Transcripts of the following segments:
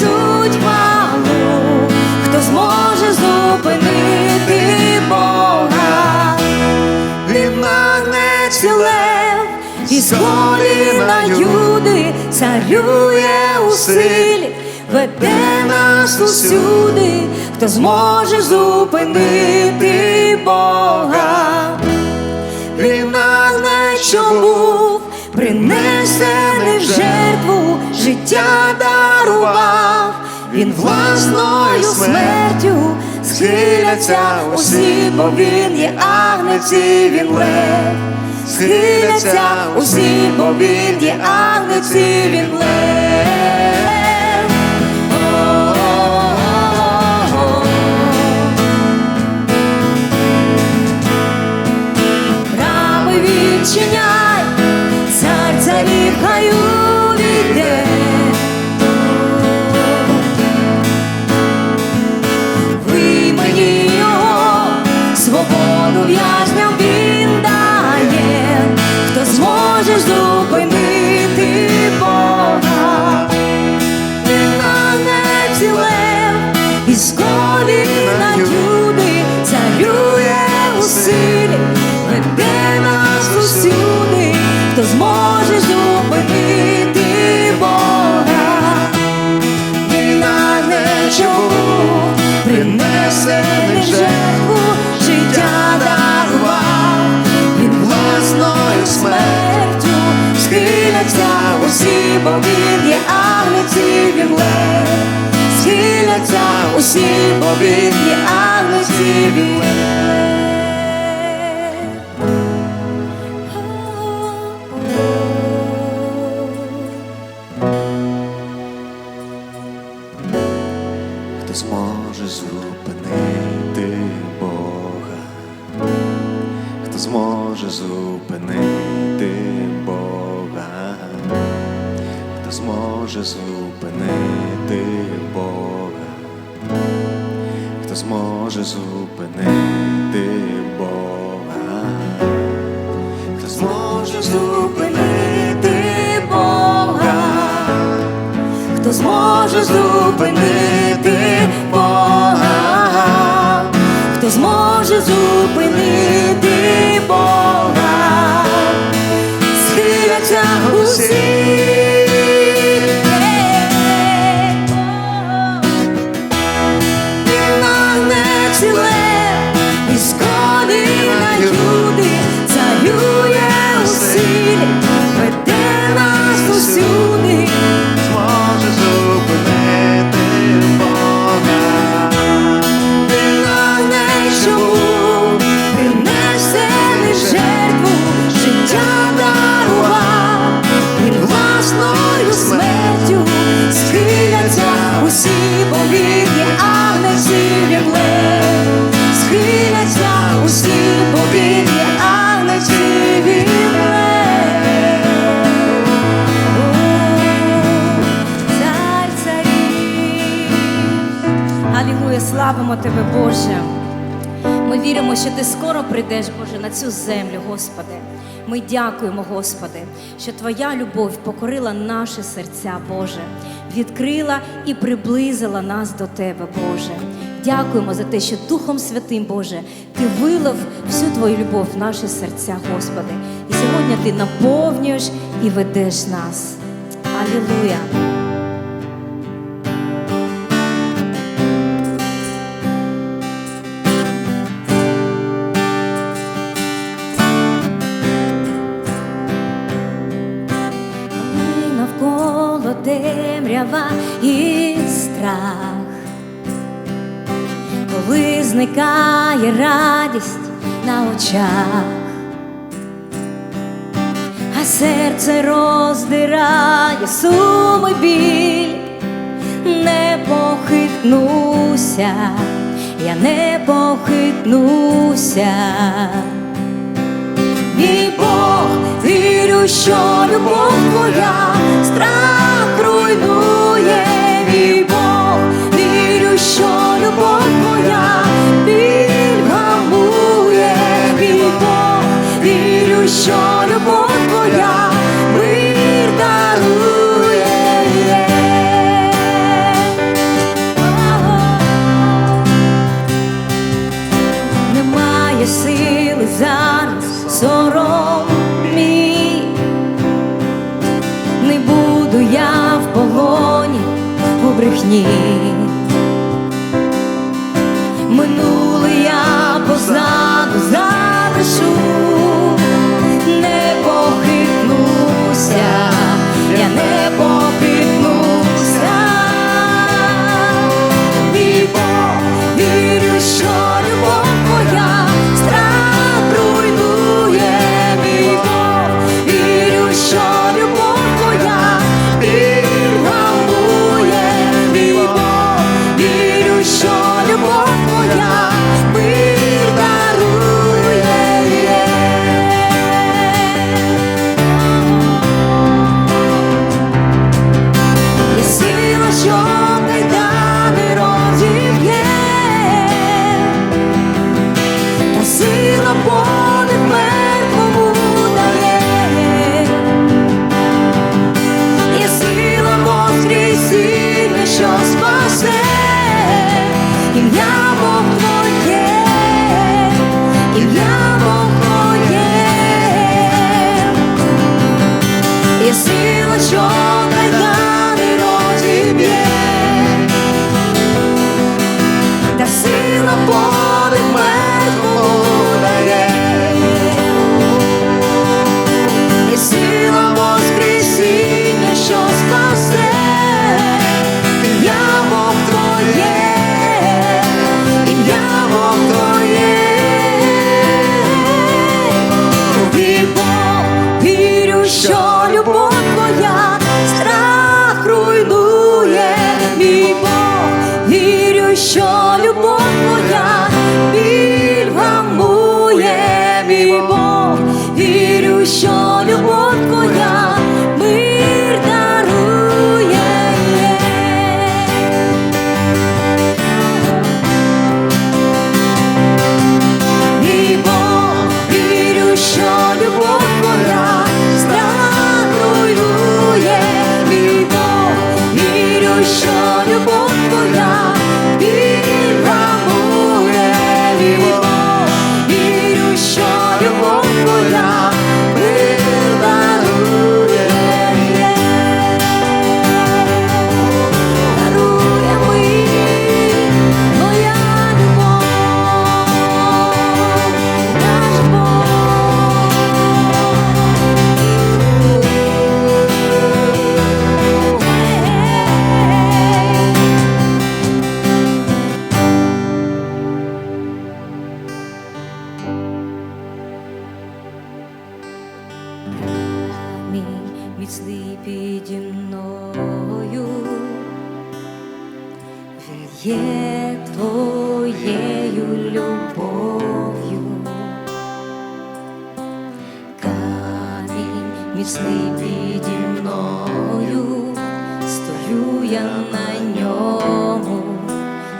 хвалу, хто зможе зупинити Бога, Він нагнеться лев із коліна Юди царює у силі, веде нас усюди, хто зможе зупинити Бога. Він нагнеться що був принесений в жертву, життя дарував, він власною смертю схиляться усі, бо він є агнець і він лев. Схиляться усі, бо він є агнець і він лев. Відчиняй, цар царів хай усі, бо він є агнець і він. Схиляться усі, бо він є агнець і зупинити Бога? Хто зможе зупинити Бога? Хто зможе зупинити Бога, хто зможе зупинити Бога, хто зможе зупинити Бога, усі, бо він є агнець і він лев. О, Цар царів. Алілуя, славимо Тебе, Боже. Ми віримо, що ти скоро прийдеш, Боже, на цю землю, Господи. Ми дякуємо, Господи, що Твоя любов покорила наші серця, Боже, відкрила і приблизила нас до Тебе, Боже. Дякуємо за те, що Духом Святим, Боже, Ти вилив всю Твою любов в наші серця, Господи. І сьогодні Ти наповнюєш і ведеш нас. Алілуя! Темрява і страх, зникає радість на очах, а серце роздирає суми біль, не похитнуся, я не похитнуся. Мій Бог, вірю, що любов твоя страх руйнує, мій Бог, вірю, що любов Бог, міцний піді мною, стою я на нем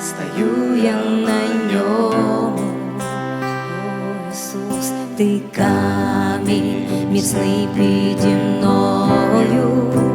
стою я на нем О, Ісус, ты камень міцний піді мною.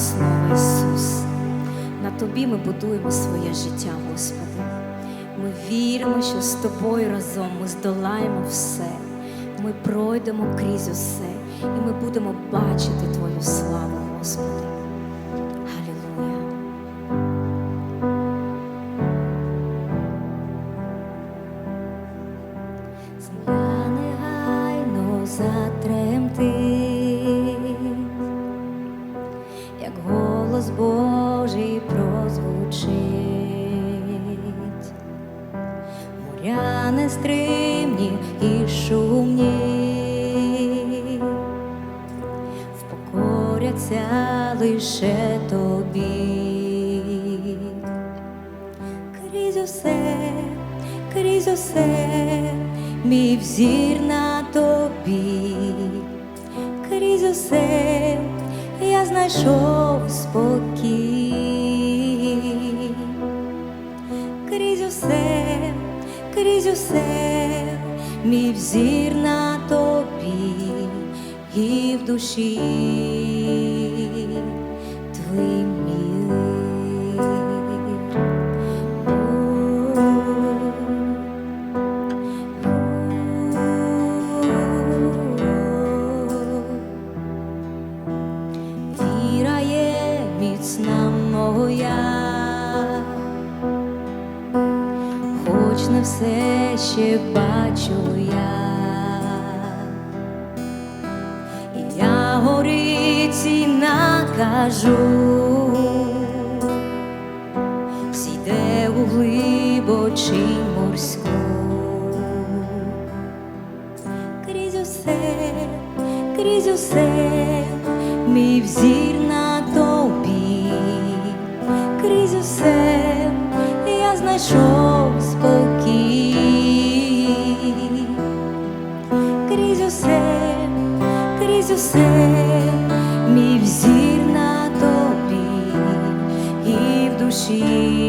основа Ісус. На Тобі ми будуємо своє життя, Господи. Ми віримо, що з тобою разом ми здолаємо все. Ми пройдемо крізь усе, і ми будемо бачити Твою славу, Господи. Моря нестримні і шумні, впокоряться лише тобі. Крізь усе, крізь усе, мій взір на тобі, крізь усе я знайшов спокій, крізь усе, мій взір на тобі і в душі. Твій ще бачу я, і я гориці накажу. Зійде у глибочинь морську. Крізь усе, крізь усе, мій взір на тобі, крізь усе я знайшов усе, мій взір на тобі і в душі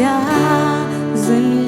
вся земля.